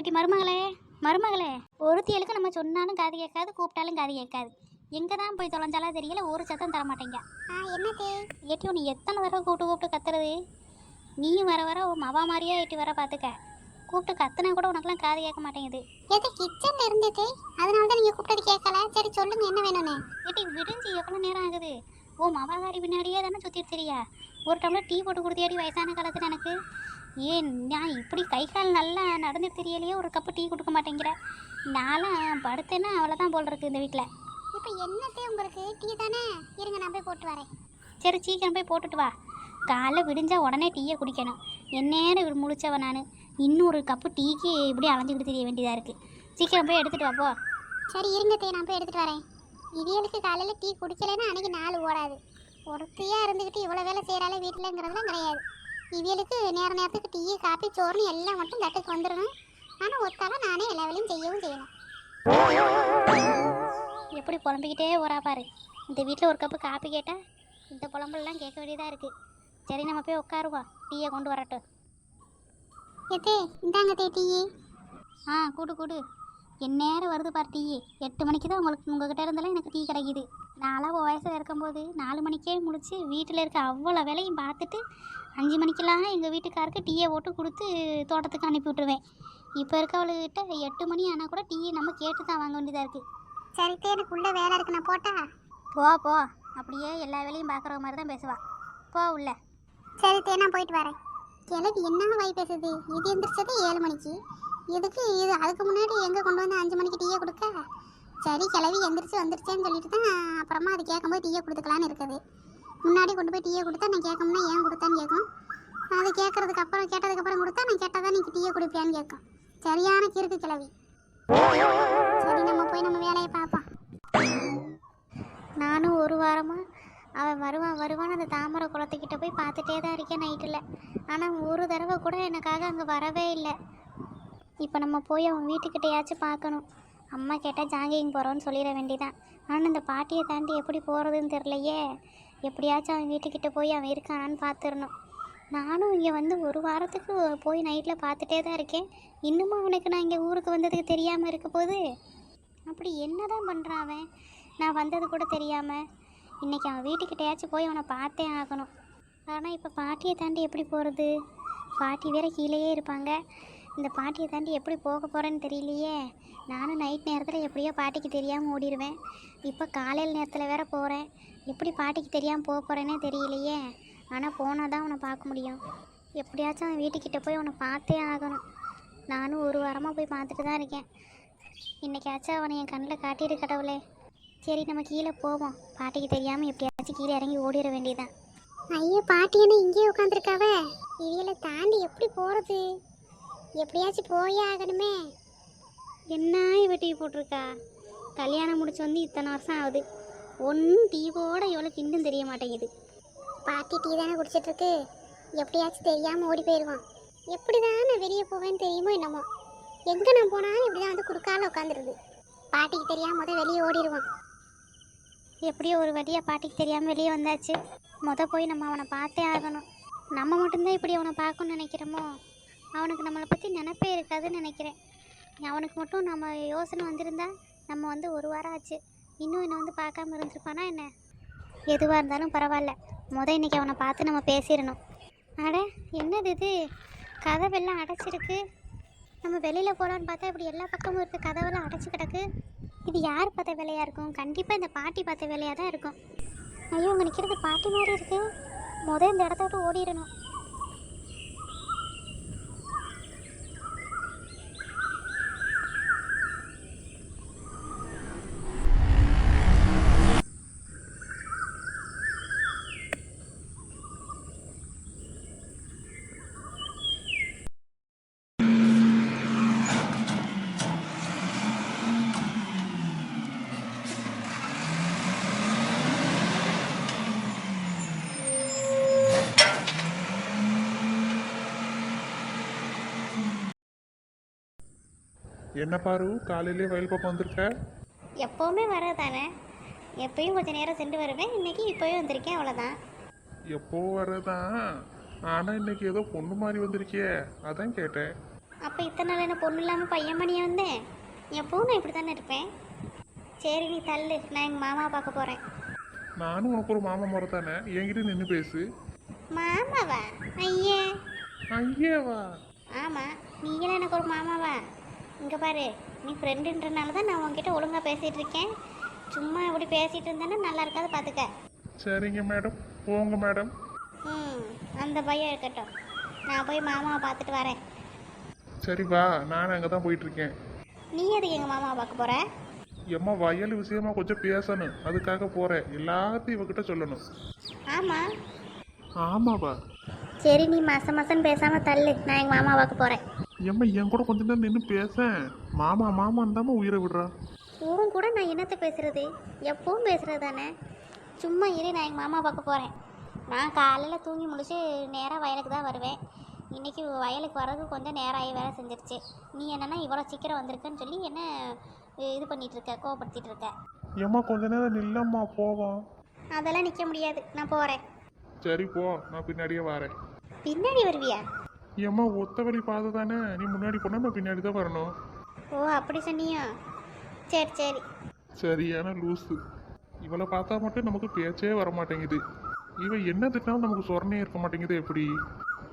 ஏட்டி மருமகளே மருமகளே. ஒருத்தியலுக்கு நம்ம சொன்னாலும் காது கேட்காது கூப்பிட்டாலும் காது கேட்காது. எங்கே தான் போய் தொலைஞ்சாலும் தெரியல ஒரு சத்தம் தர மாட்டேங்க ஆ என்னத்தே? ஏட்டி உன்னை எத்தனை தடவை கூப்பிட்டு கூப்பிட்டு கத்துறது? நீயும் வர வர உன் மவா மாதிரியே ஏட்டி வர பார்த்துக்க கூப்பிட்டு கத்துனா கூட உனக்கெல்லாம் காது கேட்க மாட்டேங்குது. எது கிச்சன்ல இருந்ததே? அதனால தான் நீங்க கூப்பிட்டது கேட்கல. சரி சொல்லுங்க என்ன வேணும்னு. ஏட்டி விடிஞ்சு எவ்வளோ நேரம் ஆகுது? ஓ மவாகாரி பின்னாடியே தானே சுற்றிட்டு தெரியா? ஒரு டம்ளர் டீ போட்டு கொடுத்தியாடி வயசான காலத்தில் எனக்கு? ஏன் நான் இப்படி கை கால் நல்லா நடந்து தெரியலையே ஒரு கப்பு டீ கொடுக்க மாட்டேங்கிற. நான்லாம் படுத்தேன்னா அவ்வளோதான் போல் இருக்கு இந்த வீட்டில் இப்போ என்னத்தே உங்களுக்கு? டீ தானே? இருங்க நான் போய் போட்டு வரேன். சரி சீக்கிரம் போய் போட்டுட்டு வா. காலைல விடிஞ்சா உடனே டீயை குடிக்கணும். எந்நேரம் முழிச்சவ நான். இன்னும் ஒரு கப்பு டீக்கு இப்படி அலைஞ்சிக்கிட்டு தெரிய வேண்டியதாக இருக்குது சீக்கிரம் போய் எடுத்துகிட்டு வா போ. சரி இருங்க தே நான் போய் எடுத்துட்டு வரேன். இவியலுக்கு காலையில டீ குடிக்கலைன்னா அன்னைக்கு நாள் ஓடாது. ஒருத்தையா இருந்துக்கிட்டு இவ்வளோ வேலை செய்கிறாலே வீட்டிலங்கிறதுலாம் கிடையாது. இவியலுக்கு நேர நேரத்துக்கு டீ காப்பி சோறுனு எல்லாம் மட்டும் தட்டுக்கு வந்துடணும். ஆனால் ஒத்தால நானே எல்லா வேலையும் செய்யவும் செய்யணும் எப்படி புலம்பிக்கிட்டே போறா பாரு. இந்த வீட்டில் ஒரு கப்பு காப்பி கேட்டால் இந்த புலம்பெல்லாம் கேட்க வேண்டியதாக இருக்குது சரி நம்ம போய் உட்காருவோம். டீயை கொண்டு வரட்டும் எத்தே இந்தாங்க தே டீ ஆ கூடு கூடு. எந்நேரம் வருது பார் டீ எட்டு மணிக்கு தான் உங்களுக்கு உங்ககிட்ட இருந்தாலும் எனக்கு டீ கிடைக்குது. நான்லாம் வயசில் இருக்கும்போது நாலு மணிக்கே முடிச்சு வீட்டில் இருக்க அவ்வளோ வேலையும் பார்த்துட்டு அஞ்சு மணிக்கெல்லாம் எங்கள் வீட்டுக்காருக்கு டீயை போட்டு கொடுத்து தோட்டத்துக்கு அனுப்பி விட்டுருவேன் இப்போ இருக்கவளுக்கிட்ட எட்டு மணி ஆனால் கூட டீயை நம்ம கேட்டு தான் வாங்க வேண்டியதாக இருக்குது சரி தே எனக்கு உள்ள வேலை இருக்கு. நான் போட்டா? போ போ. அப்படியே எல்லா வேலையும் பார்க்குற மாதிரி தான் பேசுவா. போ உள்ள. சரி தே நான் போயிட்டு வரேன். கிழவி என்ன வாய் பேசுது? இது எந்திரிச்சது ஏழு மணிக்கு. இதுக்கு இது? அதுக்கு முன்னாடி எங்கே கொண்டு வந்து அஞ்சு மணிக்கு டீயை கொடுக்க? சரி கிளவி எந்திரிச்சு வந்துருச்சேன்னு சொல்லிட்டு தான் அப்புறமா அது கேட்கும்போது டீயை கொடுத்துக்கலான்னு இருக்குது. முன்னாடி கொண்டு போய் டீயை கொடுத்தா நான் கேட்கணும்னா ஏன் கொடுத்தான்னு கேட்கும். அது கேட்கறதுக்கு அப்புறம் கேட்டதுக்கப்புறம் கொடுத்தா நான் கேட்டால் நீ டீயை குடிப்பியான்னு கேட்கும். சரியான கிறுக்கு கிளவி சரி நம்ம போய் நம்ம வேலையை பார்ப்போம். நானும் ஒரு வாரமாக அவன் வருவான் வருவான்னு அந்த தாமரை குளத்துக்கிட்ட போய் பார்த்துட்டே தான் இருக்கேன் நைட்டில் ஆனால் ஒரு தடவை கூட எனக்காக அங்கே வரவே இல்லை. இப்போ நம்ம போய் அவன் வீட்டுக்கிட்டையாச்சும் பார்க்கணும். அம்மா கேட்டால் ஜாங்கிங் போகிறோன்னு சொல்லிட வேண்டிதான். ஆனால் இந்த பாட்டியை தாண்டி எப்படி போகிறதுன்னு தெரிலையே எப்படியாச்சும் அவன் வீட்டுக்கிட்ட போய் அவன் இருக்கானான்னு பார்த்துடணும். நானும் இங்கே வந்து ஒரு வாரத்துக்கு போய் நைட்டில் பார்த்துட்டே தான் இருக்கேன். இன்னுமும் அவனுக்கு நான் இங்கே ஊருக்கு வந்ததுக்கு தெரியாமல் இருக்க போது அப்படி என்ன தான் பண்ணுறான் அவன்? நான் வந்தது கூட தெரியாமல் இன்றைக்கி அவன் வீட்டுக்கிட்டையாச்சும் போய் அவனை பார்த்தே ஆகணும். ஆனால் இப்போ பாட்டியை தாண்டி எப்படி போகிறது பாட்டி வேற கீழேயே இருப்பாங்க. இந்த பாட்டியை தாண்டி எப்படி போக போகிறேன்னு தெரியலையே. நானும் நைட் நேரத்தில் எப்படியோ பாட்டிக்கு தெரியாமல் ஓடிடுவேன் இப்போ காலையில் நேரத்தில் வேற போகிறேன் எப்படி பாட்டிக்கு தெரியாமல் போக போகிறேனே தெரியலையே. ஆனால் போனால் தான் அவனை பார்க்க முடியும். எப்படியாச்சும் அவன் வீட்டுக்கிட்ட போய் அவனை பார்த்தே ஆகணும். நானும் ஒரு வாரமாக போய் பார்த்துட்டு தான் இருக்கேன். இன்னைக்காச்சும் அவனை என் கண்ணில் காட்டிடு கடவுளே. சரி நம்ம கீழே போவோம். பாட்டிக்கு தெரியாமல் எப்படியாச்சும் கீழே இறங்கி ஓடிட வேண்டியதான் ஐயோ பாட்டி என்ன இங்கேயே உட்காந்துருக்காவ இவளை தாண்டி எப்படி போறது? எப்படியாச்சும் போயே ஆகணுமே. என்ன இவ டீ போட்டிருக்கா? கல்யாணம் முடிச்சு வந்து இத்தனை வருஷம் ஆகுது. ஒன்றும் டீ இவளுக்கு இன்னும் தெரிய மாட்டேங்குது. பாட்டி டீ தானே குடிச்சிட்ருக்கு எப்படியாச்சும் தெரியாமல் ஓடி போயிடுவான் எப்படி தானே வெளியே போவேன்னு தெரியுமோ என்னமோ. எங்கே நான் போனாலும் இப்படிதான் வந்து குறுக்கால உட்காந்துருது பாட்டிக்கு தெரியாமல் முத வெளியே ஓடிடுவான் எப்படியோ ஒரு வழியாக பாட்டிக்கு தெரியாமல் வெளியே வந்தாச்சு. முத போய் நம்ம அவனை பார்த்தே ஆகணும். நம்ம மட்டும்தான் இப்படி அவனை பார்க்கணும்னு நினைக்கிறோமோ? அவனுக்கு நம்மளை பற்றி நினப்பே இருக்காதுன்னு நினைக்கிறேன். அவனுக்கு மட்டும் நம்ம யோசனை வந்திருந்தா நம்ம வந்து ஒரு வாரம் ஆச்சு. இன்னும் என்னை வந்து பார்க்காம இருந்திருப்பானா என்ன? எதுவாக இருந்தாலும் பரவாயில்ல. முத இன்னைக்கு அவனை பார்த்து நம்ம பேசிடணும். அட என்னது இது? கதவெல்லாம் அடைச்சிருக்கு. நம்ம வெளியில் போகலான்னு பார்த்தா இப்படி எல்லா பக்கமும் இருக்க. கதவெல்லாம் அடைச்சி கிடக்கு. இது யார் பார்த்த வேலையாக இருக்கும்? கண்டிப்பாக இந்த பாட்டி பார்த்த வேலையாக தான் இருக்கும். ஐயோ அங்கே நிற்கிறது பாட்டி மாதிரி இருக்குது முத இந்த இடத்த விட்டு ஓடிடணும். என்ன பாரு காலையிலே வயல் பக்கம் வந்திருக்க? எப்போவுமே வரதானே எப்பயும் கொஞ்சம் நேரம் சென்று வருவேன். இன்னைக்கு இப்போயும் வந்திருக்கேன் அவ்வளோதான் எப்போ வர்றதான் ஆனால் இன்னைக்கு ஏதோ பொண்ணு மாதிரி வந்திருக்கியே. அதான் கேட்டேன். அப்போ இத்தனை நாள் என்ன பொண்ணு இல்லாமல் பையன் மணியே வந்தேன்? எப்பவும் நான் இப்படி தானே இருப்பேன்? சரி நீ தள்ளு. நான் எங்கள் மாமா பார்க்க போகிறேன் நானும் உனக்கு ஒரு மாமா முறை தானே என்கிட்ட நின்று பேசு. மாமாவா? ஐயே. ஐயேவா. ஆமாம் நீங்களும் எனக்கு ஒரு மாமாவா? இங்கே பாரு நீ ஃப்ரெண்டுன்றனால தான் நான் உன்கிட்ட ஒழுங்காக பேசிகிட்டு இருக்கேன். சும்மா இப்படி பேசிகிட்டு இருந்தேன்னா நல்லா இருக்காது பார்த்துக்க சரிங்க மேடம். போங்க மேடம். ம் அந்த பையன் இருக்கட்டும். நான் போய் மாமாவை பார்த்துட்டு வரேன். சரி வா. நான் அங்கே தான் போயிட்டுருக்கேன். நீ எதுக்கு எங்கள் மாமாவை பார்க்க போகிற எம்மா வயல் விஷயமா கொஞ்சம் பேசணும். அதுக்காக போகிறேன் எல்லாத்தையும் இவகிட்ட சொல்லணும். ஆமாம் ஆமாவா? சரி நீ மாதம் மாதம் பேசாமல் தள்ளு. நான் எங்கள் மாமா பார்க்க போகிறேன் எம்மா என் கூட கொஞ்ச நேரம் நின்று பேசேன் மாமா மாமான்னு தாம்மா உயிரை விடுறா. உன் கூட நான் என்னத்தை பேசுறது? எப்பவும் பேசுறது தானே சும்மா இரு நான் எங்கள் மாமா பார்க்க போகிறேன் நான் காலையில் தூங்கி முடிச்சு நேராக வயலுக்கு தான் வருவேன். இன்றைக்கி வயலுக்கு வர்றது கொஞ்சம் நேரம் ஆகி வேலை செஞ்சிருச்சு. நீ என்னன்னா இவ்வளோ சீக்கிரம் வந்திருக்கன்னு சொல்லி என்ன இது பண்ணிட்டு இருக்க கோவப்படுத்திட்டு இருக்க? எம்மா கொஞ்ச நேரம் நில்லம்மா போவோம் அதெல்லாம் நிற்க முடியாது. நான் போகிறேன் சரி போ. நான் பின்னாடியே வரேன். பின்னாடி வருவியா? ஏம்மா ஒத்த வழி பாதை தானே நீ முன்னாடி போனால் பின்னாடி தான் வரணும். ஓ அப்படி சொன்னியோ? சரி சரி. சரியான லூஸு இவளை பார்த்தா மட்டும் நமக்கு பேச்சே வர மாட்டேங்குது இவ என்ன திட்டினாலும் நமக்கு சொரணே இருக்க மாட்டேங்குது எப்படி?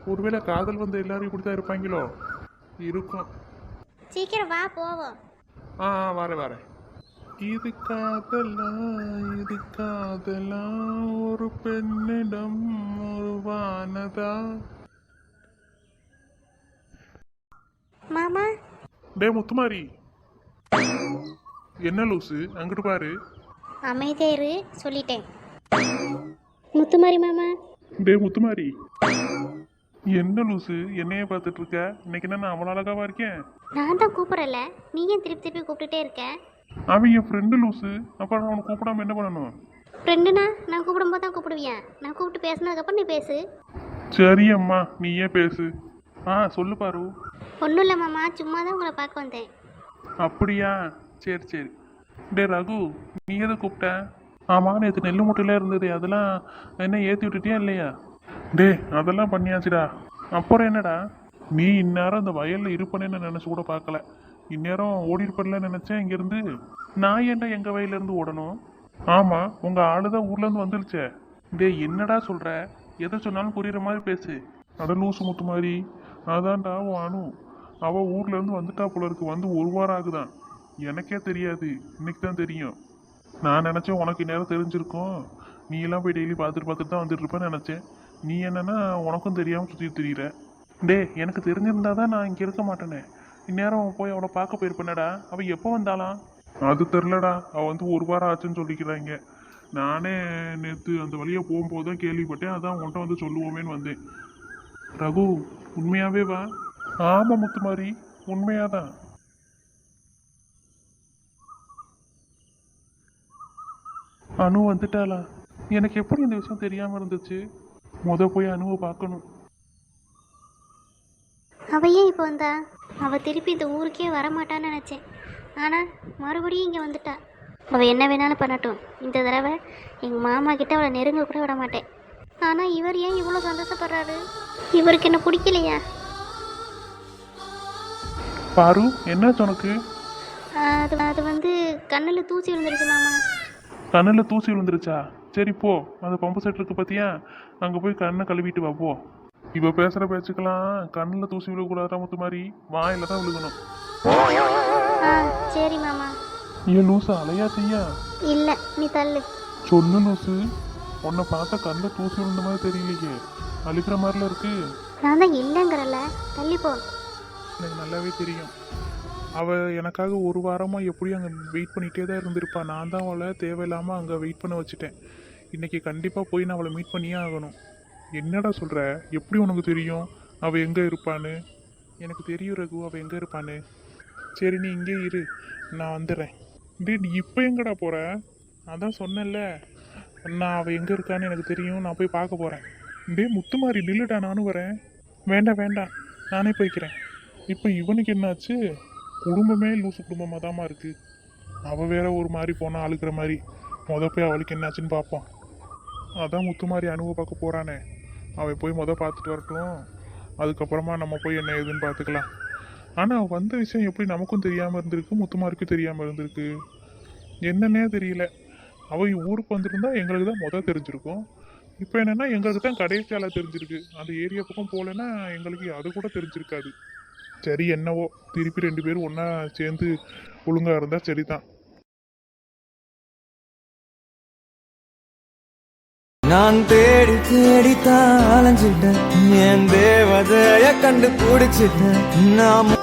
ஒருவேளை காதல் வந்த எல்லாரும் இப்படி தான் இருப்பாங்களோ? இருக்கும். சீக்கிரம் வா போவோம். ஆ ஆ, வரேன் வரேன். இது காதலா இது காதலா ஒரு பெண்ணிடம் ஒரு வானதா மாமா? டே முத்துமாரி. என்ன லூசு? அங்கிட்டு பாரு. அமைதியா இரு சொல்லிட்டேன். முத்துமாரி மாமா? டே முத்துமாரி. என்ன லூசு? என்னைய பார்த்துட்டு இருக்க? இன்னைக்கு என்ன நான் அவ்வளோ அழகாவா இருக்கேன்? நான் தான் கூப்பிடல. நீ ஏன் திருப்பி திருப்பி கூப்பிட்டுட்டே இருக்க? அவன் என் ஃப்ரெண்டு லூசு. அப்புறம் நான் அவனை கூப்பிடாம என்ன பண்ணணும்? ஃப்ரெண்டுனா நான் கூப்பிடும்போது தான் கூப்பிடுவியா? நான் கூப்பிட்டு பேசினதுக்கப்புறம் நீ பேசு. சரி அம்மா. நீயே பேசு. ஆ சொல்லு பாரு. ஒன்றும் இல்லை மாமா சும்மா தான் உங்களை பார்க்க வந்தேன். அப்படியா? சரி சரி. டே ரகு நீ எதை கூப்பிட்ட? ஆமாம் நேற்று நெல் மூட்டையில இருந்தது அதெல்லாம் என்ன ஏற்றி விட்டுட்டியா இல்லையா? டே அதெல்லாம் பண்ணியாச்சுடா. அப்புறம் என்னடா? நீ இந்நேரம் இந்த வயலில் இருப்பனேன்னு நினச்சி கூட பார்க்கல. இந்நேரம் ஓடி நினச்சேன் இங்கேருந்து. நான் ஏன்டா எங்கள் வயலேருந்து ஓடணும்? ஆமாம் உங்கள் ஆளு தான் ஊர்லேருந்து வந்துருச்சே. டே என்னடா சொல்கிற எதை சொன்னாலும் புரியுற மாதிரி பேசு. அட லூசு முத்து மாதிரி. அதான்டா உன் அனு அவள் ஊர்லேருந்து வந்துட்டா போல இருக்கு வந்து ஒரு வாரம் ஆகுதான். எனக்கே தெரியாது. இன்னைக்கு தான் தெரியும். நான் நினச்சேன் உனக்கு நேரம் தெரிஞ்சிருக்கும். நீ எல்லாம் போய் டெய்லி பார்த்துட்டு பார்த்துட்டு தான் வந்துட்டு இருப்பேன்னு நினச்சேன். நீ என்னன்னா உனக்கும் தெரியாமல் சுற்றி தெரியுற. டே எனக்கு தெரிஞ்சிருந்தா தான் நான் இங்கே இருக்க மாட்டேனே. இந்நேரம் போய் அவளை பார்க்க போயிருப்பேனடா. அவள் எப்போ வந்தாலாம்? அது தெரிலடா அவள் வந்து ஒரு வாரம் ஆச்சுன்னு சொல்லிக்கிறாங்க. நானே நேற்று அந்த வழியாக போகும்போது தான் கேள்விப்பட்டேன். அதான் உன்கிட்ட வந்து சொல்லுவோமேன்னு வந்தேன். ரகு உண்மையாகவே வா. ஆமாம் முத்துமாரி உண்மையாதான். அனு வந்துட்டாளா? எனக்கு எப்படி இந்த விஷயம் தெரியாம இருந்துச்சு? முத போய் அனுவை பார்க்கணும். அவ ஏன் இப்போ வந்தா? அவ திருப்பி இந்த ஊருக்கே வரமாட்டான்னு நினச்சேன். ஆனால் மறுபடியும் இங்கே வந்துட்டா. அவள் என்ன வேணாலும் பண்ணட்டும். இந்த தடவை எங்கள் மாமா கிட்ட அவளை நெருங்க கூட விட மாட்டேன். ஆனால் இவர் ஏன் இவ்வளோ சந்தோஷப்படுறாரு? இவருக்கு என்ன பிடிக்கலையா? பாரு என்னாச்சு உனக்கு? அது அது வந்து கண்ணில் தூசி விழுந்துருச்சு மாமா. கண்ணில் தூசி விழுந்துருச்சா? சரி போ. அந்த பம்பு செட் இருக்கு பார்த்தியா அங்கே போய் கண்ணை கழுவிட்டு வா போ. இவ பேசுகிற பேச்சுக்கெல்லாம் கண்ணில் தூசி விழக்கூடாதா முத்து மாதிரி வாயில தான் விழுகணும். சரி மாமா. ஏன் லூசு அலையா செய்யா? இல்லை நீ தள்ளு. சொல்லு லூசு. உன்னை பார்த்தா கண்ணில் தூசி விழுந்த மாதிரி தெரியலையே. அழுக்கிற மாதிரில இருக்கு. நான் தான் இல்லைங்கிறல்ல தள்ளி போ. எனக்கு நல்லாவே தெரியும். அவள் எனக்காக ஒரு வாரமாக எப்படியும் அங்கே வெயிட் பண்ணிகிட்டே தான் இருந்திருப்பா. நான் தான் அவளை தேவையில்லாமல் அங்கே வெயிட் பண்ண வச்சுட்டேன். இன்றைக்கி கண்டிப்பாக போய் நான் அவளை மீட் பண்ணியே ஆகணும். என்னடா சொல்கிற எப்படி உனக்கு தெரியும்? அவள் எங்கே இருப்பான்னு? எனக்கு தெரியும் ரகு அவள் எங்கே இருப்பான்னு. சரி நீ இங்கே இரு. நான் வந்துடுறேன் டே நீ இப்போ எங்கடா போகிற அதான் சொன்னேன்ல. நான் அவள் எங்கே இருக்கான்னு எனக்கு தெரியும். நான் போய் பார்க்க போகிறேன் டேய் முத்துமாரி நில்லுடா நானும் வரேன். வேண்டாம் வேண்டாம். நானே போய்க்கிறேன். இப்போ இவனுக்கு என்னாச்சு? குடும்பமே லூசு குடும்பமாக தாம்மா இருக்கு. அவள் வேற ஒரு மாதிரி போனால் அழுக்கிற மாதிரி. முத போய் அவளுக்கு என்னாச்சுன்னு பார்ப்போம் அதான் முத்து மாதிரி அனுபவ பார்க்க போகிறானே அவள் போய் மொதல் பார்த்துட்டு வரட்டும். அதுக்கப்புறமா நம்ம போய் என்ன ஏதுன்னு பார்த்துக்கலாம். ஆனால் வந்த விஷயம் எப்படி நமக்கும் தெரியாமல் இருந்திருக்கு? முத்துமாருக்கும் தெரியாமல் இருந்திருக்கு. என்னன்னே தெரியல. அவள் ஊருக்கு வந்திருந்தா எங்களுக்கு தான் மொதல் தெரிஞ்சிருக்கும். இப்போ என்னென்னா எங்களுக்கு தான் கடைசியால் தெரிஞ்சிருக்கு. அந்த ஏரியா பக்கம் போகலன்னா எங்களுக்கு அது கூட தெரிஞ்சிருக்காது. சரி என்னவோ திருப்பி ரெண்டு பேரும் ஒன்றா சேர்ந்து ஒழுங்காக இருந்தால் சரிதான். நான் தேடி தேடித்தான் அலைஞ்சிட்டேன் என் தேவதைய கண்டுபிடிச்சிட்டேன். நான்